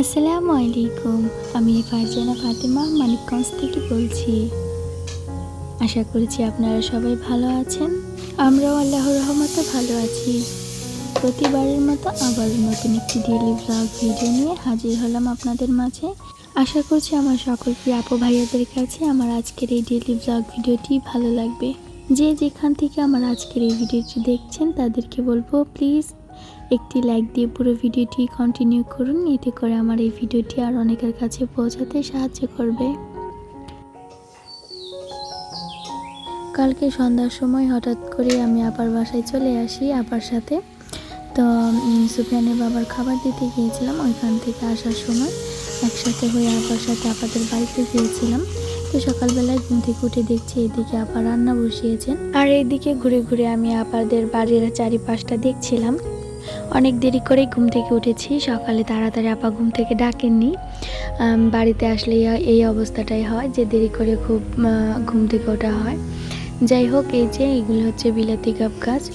আসসালামু আলাইকুম। আমি ফারজানা ফাতেমা, মানিকগঞ্জ থেকে বলছি। আশা করছি আপনারা সবাই ভালো আছেন। আমরাও আল্লাহর রহমতে ভালো আছি। প্রতিবারের মতো আবার নতুন একটি ডেলি ব্লগ ভিডিও নিয়ে হাজির হলাম আপনাদের মাঝে। আশা করছি আমার সকল প্রিয় আপু ভাইয়াদের কাছে আমার আজকের এই ডেলি ব্লগ ভিডিওটি ভালো লাগবে। যে যেখান থেকে আমার আজকের এই ভিডিওটি দেখছেন, তাদেরকে বলব প্লিজ একটি লাইক দিয়ে পুরো ভিডিওটি কন্টিনিউ করুন। এতে করে আমার এই ভিডিওটি আর অনেকের কাছে পৌঁছাতে সাহায্য করবে। কালকে সন্ধ্যার সময় হঠাৎ করে আমি আপার বাসায় চলে আসি আপার সাথে। তো সুফিয়ানের বাবার খাবার দিতে গিয়েছিলাম ওইখান থেকে আসার সময়। একসাথে হয়ে আপার সাথে আপাদের বাড়িতে গিয়েছিলাম। তো সকালবেলায় ঘুম থেকে উঠে দেখছি এদিকে আপা রান্না বসিয়েছেন। আর এইদিকে ঘুরে ঘুরে আমি আপাদের বাড়ির চারিপাশটা দেখছিলাম। অনেক দেরি করে ঘুম থেকে উঠেছি। সকালে তাড়াতাড়ি আপা ঘুম থেকে ডাকেননি। বাড়িতে আসলে এই- অবস্থাটাই হয় যে দেরি করে খুব ঘুম থেকে ওঠা হয়। যাই হোক, এই যে এগুলো হচ্ছে বিলাতি কাপ গাছ।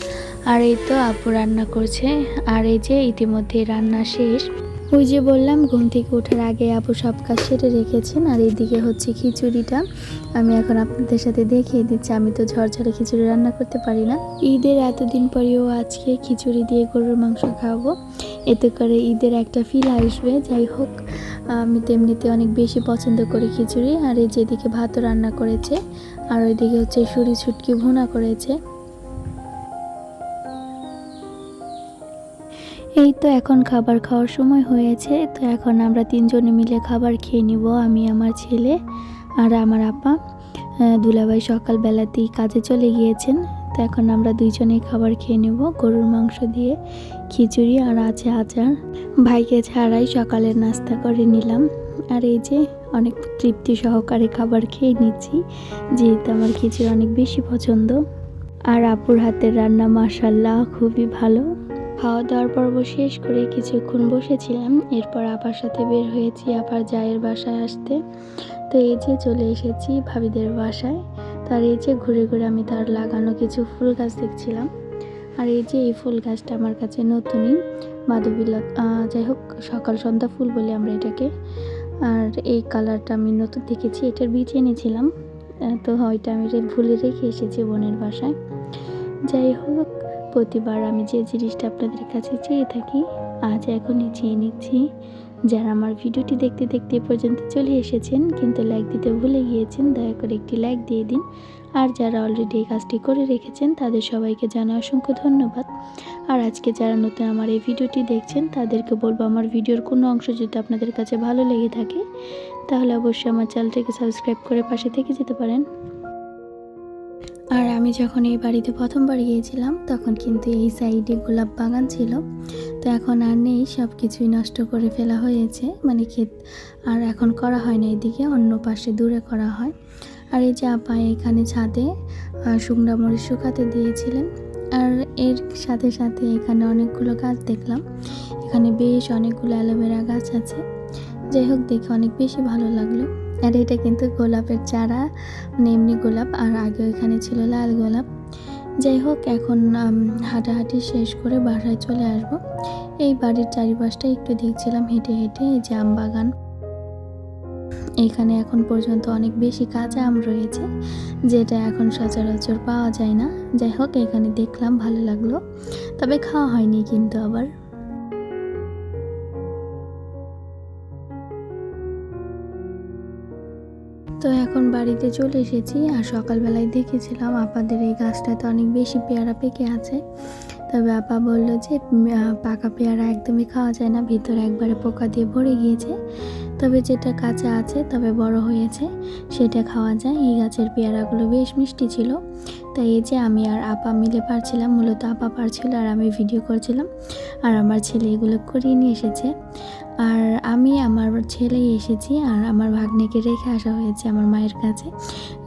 আর এই তো আপু রান্না করছে। আর এই যে ইতিমধ্যে রান্না শেষ। ওই যে বললাম, ঘুম থেকে ওঠার আগে আপু সব কাজ সেরে রেখেছেন আর এইদিকে হচ্ছে খিচুড়িটা। আমি এখন আপনাদের সাথে দেখিয়ে দিচ্ছি। আমি তো ঝরঝরে খিচুড়ি রান্না করতে পারি না। ঈদের এতদিন পরেও আজকে খিচুড়ি দিয়ে গরুর মাংস খাওয়াবো। এতে করে ঈদের একটা ফিল আসবে। যাই হোক, আমি তো এমনিতে অনেক বেশি পছন্দ করি খিচুড়ি। আর এই যেদিকে ভাতও রান্না করেছে। আর ওইদিকে হচ্ছে সুরি ছুটকি ভুনা করেছে। এই তো এখন খাবার খাওয়ার সময় হয়েছে, তো এখন আমরা তিনজনে মিলে খাবার খেয়ে নিব, আমি, আমার ছেলে আর আমার আপা। দুলাভাই সকালবেলাতেই কাজে চলে গিয়েছেন, তো এখন আমরা দুইজনেই খাবার খেয়ে নেব, গরুর মাংস দিয়ে খিচুড়ি আর আছে আচার। ভাইকে ছাড়াই সকালের নাস্তা করে নিলাম, আর এই যে অনেক তৃপ্তি সহকারে খাবার খেয়ে নিচ্ছি, যেহেতু আমার খিচুড়ি অনেক বেশি পছন্দ। আর আপুর হাতের রান্না মাসাল্লাহ খুবই ভালো। খাওয়া দাওয়ার পর্ব শেষ করে কিছুক্ষণ বসেছিলাম। এরপর আপার সাথে বের হয়েছি আপার জায়ের বাসায় আসতে। তো এই যে চলে এসেছি ভাবিদের বাসায়। তার এই যে ঘুরে ঘুরে আমি তার লাগানো কিছু ফুল গাছ দেখছিলাম। আর এই যে এই ফুল গাছটা আমার কাছে নতুনই। মাধবীলতা যাই হোক, সকাল সন্ধ্যা ফুল বলি আমরা এটাকে। আর এই কালারটা আমি নতুন দেখেছি, এটার বীজ এনেছিলাম। তো হয়তো আমি ভুলে রেখে এসেছি বোনের বাসায়। যাই হোক প্রতিবার আমি যে জিনিসটা আপনাদের কাছে চেয়ে থাকি, আজ এখনই চেয়ে নিচ্ছি। যারা আমার ভিডিওটি দেখতে দেখতে পর্যন্ত চলে এসেছেন, কিন্তু লাইক দিতে ভুলে গিয়েছেন, দয়া করে একটি লাইক দিয়ে দিন। আর যারা অলরেডি এই কাজটি করে রেখেছেন, তাদের সবাইকে জানা অসংখ্য ধন্যবাদ। আর আজকে যারা নতুন আমার এই ভিডিওটি দেখছেন, তাদেরকে বলব আমার ভিডিওর কোনো অংশ যদি আপনাদের কাছে ভালো লেগে থাকে, তাহলে অবশ্যই আমার চ্যানেলটিকে সাবস্ক্রাইব করে পাশে থেকে যেতে পারেন। আমি যখন এই বাড়িতে প্রথমবার গিয়েছিলাম, তখন কিন্তু এই সাইডে গোলাপ বাগান ছিল। তো এখন আর নেই সব কিছুই নষ্ট করে ফেলা হয়েছে। মানে ক্ষেত আর এখন করা হয় না এদিকে, অন্য পাশে দূরে করা হয়। আর এই যে আপা এখানে ছাদে শুকনা মরিচ শুকাতে দিয়েছিলেন। আর এর সাথে সাথে এখানে অনেকগুলো গাছ দেখলাম। এখানে বেশ অনেকগুলো অ্যালোভেরা গাছ আছে। যাই হোক, দেখে অনেক বেশি ভালো লাগল। আর এটা কিন্তু গোলাপের চারা মানে এমনি গোলাপ, আর আগে এখানে ছিল লাল গোলাপ। যাই হোক, এখন হাঁটাহাঁটি শেষ করে বাসায় চলে আসব। এই বাড়ির চারিপাশটা একটু দেখছিলাম হেঁটে হেঁটে, এই যে আম বাগান। এখানে এখন পর্যন্ত অনেক বেশি কাঁচা আম রয়েছে, যেটা এখন সচরাচর পাওয়া যায় না। যাই হোক, এখানে দেখলাম, ভালো লাগল। তবে খাওয়া হয়নি কিন্তু আবার। তো এখন বাড়িতে চলে এসেছি আর সকালবেলায় দেখেছিলাম আপাদের এই গাছটাতে অনেক বেশি পেয়ারা পেকে আছে। তবে আপা বলল যে পাকা পেয়ারা একদমই খাওয়া যায় না, ভিতরে একবারে পোকা দিয়ে ভরে গিয়েছে। তবে যেটা কাঁচা আছে, তবে বড় হয়েছে, সেটা খাওয়া যায়। এই গাছের পেয়ারাগুলো বেশ মিষ্টি ছিল। তাই এই যে আমি আর আপা মিলে পারছিলাম, মূলত আপা পারছিল আর আমি ভিডিও করছিলাম। আর আমার ছেলে এগুলো করিয়ে নিয়ে এসেছে। আর আমি আমার ছেলেই এসেছি আর আমার ভাগ্নেকে রেখে আসা হয়েছে আমার মায়ের কাছে।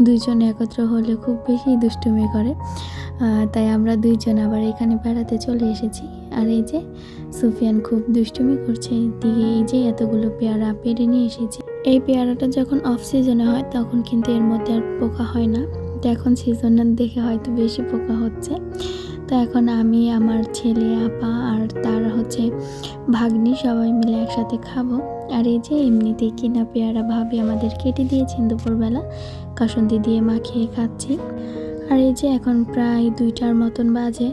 দুইজন একত্র হলে খুব বেশি দুষ্টুমি করে। তাই আমরা দুইজন আবার এখানে বেড়াতে চলে এসেছি। আর এই যে সুফিয়ান খুব দুষ্টুমি করছে। দিকে এই যে এতগুলো পেয়ারা পেরে নিয়ে এসেছি। এই পেয়ারাটা যখন অফ সিজনে হয়, তখন কিন্তু এর মধ্যে আর পোকা হয় না। এখন সিজনটা দেখে হয়তো বেশি পোকা হচ্ছে। তো এখন আমি, আমার ছেলে, আপা আর তার হচ্ছে ভাগ্নি সবাই মিলে একসাথে খাব। আর এই যে এমনিতেই কিনা পেয়ারা ভাবি আমাদের কেটে দিয়েছেন দুপুরবেলা। কাসন্দি দিয়ে মাখিয়ে খাচ্ছি। আর এই যে এখন প্রায় দুইটার মতন বাজে।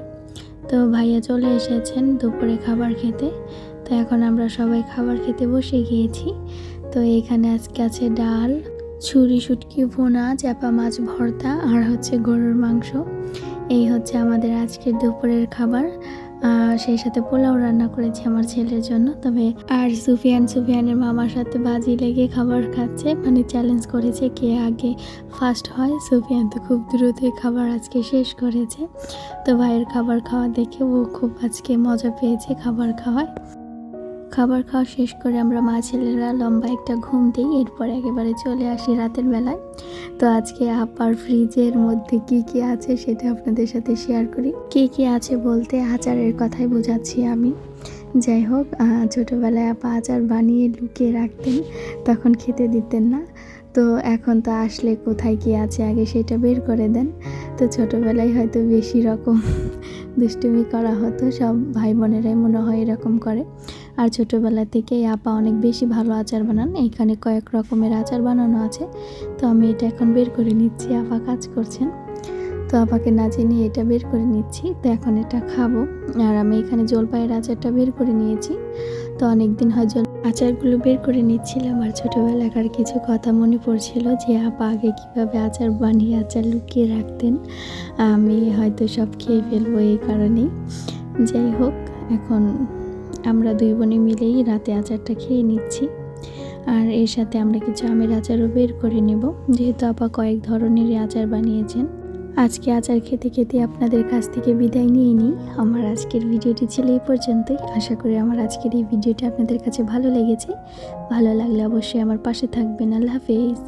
তো ভাইয়া চলে এসেছেন দুপুরে খাবার খেতে। তো এখন আমরা সবাই খাবার খেতে বসে গিয়েছি। তো এখানে আজকে আছে ডাল, ছুরি, শুটকি, ভোনা চাপা মাছ, ভর্তা আর হচ্ছে গরুর মাংস। এই হচ্ছে আমাদের আজকের দুপুরের খাবার। সেই সাথে পোলাও রান্না করেছি আমার ছেলের জন্য। তবে আর সুফিয়ান, সুফিয়ানের মামার সাথে বাজি লেগে খাবার খাচ্ছে। মানে চ্যালেঞ্জ করেছে কে আগে ফার্স্ট হয়। সুফিয়ান তো খুব দ্রুতই খাবার আজকে শেষ করেছে। তো ভাইয়ের খাবার খাওয়া দেখে ও খুব আজকে মজা পেয়েছে খাবার খাওয়ায়। খাবার খাওয়া শেষ করে আমরা মা ছেলেরা লম্বা একটা ঘুম দিই এরপর একেবারে চলে আসি রাতের বেলায়। তো আজকে আপার ফ্রিজের মধ্যে কি কি আছে সেটা আপনাদের সাথে শেয়ার করি। কি কি আছে বলতে আচারের কথাই বোঝাচ্ছি আমি। যাই হোক ছোটোবেলায় আপা আচার বানিয়ে লুকিয়ে রাখতেন, তখন খেতে দিতেন না। তো এখন তো আসলে কোথায় কি আছে আগে সেটা বের করে দেন। তো ছোটোবেলায় হয়তো বেশি রকম দুষ্টুমি করা হতো, সব ভাই বোনেরাই মনে হয় এরকম করে। আর ছোটোবেলা থেকেই আপা অনেক বেশি ভালো আচার বানান। এখানে কয়েক রকমের আচার বানানো আছে। তো আমি এটা এখন বের করে নিচ্ছি, আপা কাজ করছেন। তো আপাকে না জানিয়ে এটা বের করে নিচ্ছি। তো এখন এটা খাব। আর আমি এখানে জলপাইয়ের আচারটা বের করে নিয়েছি। তো অনেক দিন হয় জল আচারগুলো বের করে নিচ্ছিলাম আর ছোটোবেলাকার কিছু কথা মনে পড়ছিল যে, আপা, আগে কীভাবে আচার বানিয়ে আচার লুকিয়ে রাখতেন? আমি হয়তো সব খেয়ে ফেলব এই কারণেই। যাই হোক, এখন আমরা দুই বোনে মিলেই রাতে আচারটা খেয়ে নিচ্ছি। আর এর সাথে আমরা কিছু আমের আচারও বের করে নেব। যেহেতু আপা কয়েক ধরনেরই আচার বানিয়েছেন আজকে আচার খেতে খেতে আপনাদের কাছ থেকে বিদায় নিয়ে নিই। আমার আজকের ভিডিওটি ছিল এই পর্যন্তই। আশা করি আমার আজকের এই ভিডিওটি আপনাদের কাছে ভালো লেগেছে। ভালো লাগলে অবশ্যই আমার পাশে থাকবেন। আল্লাহ হাফেজ।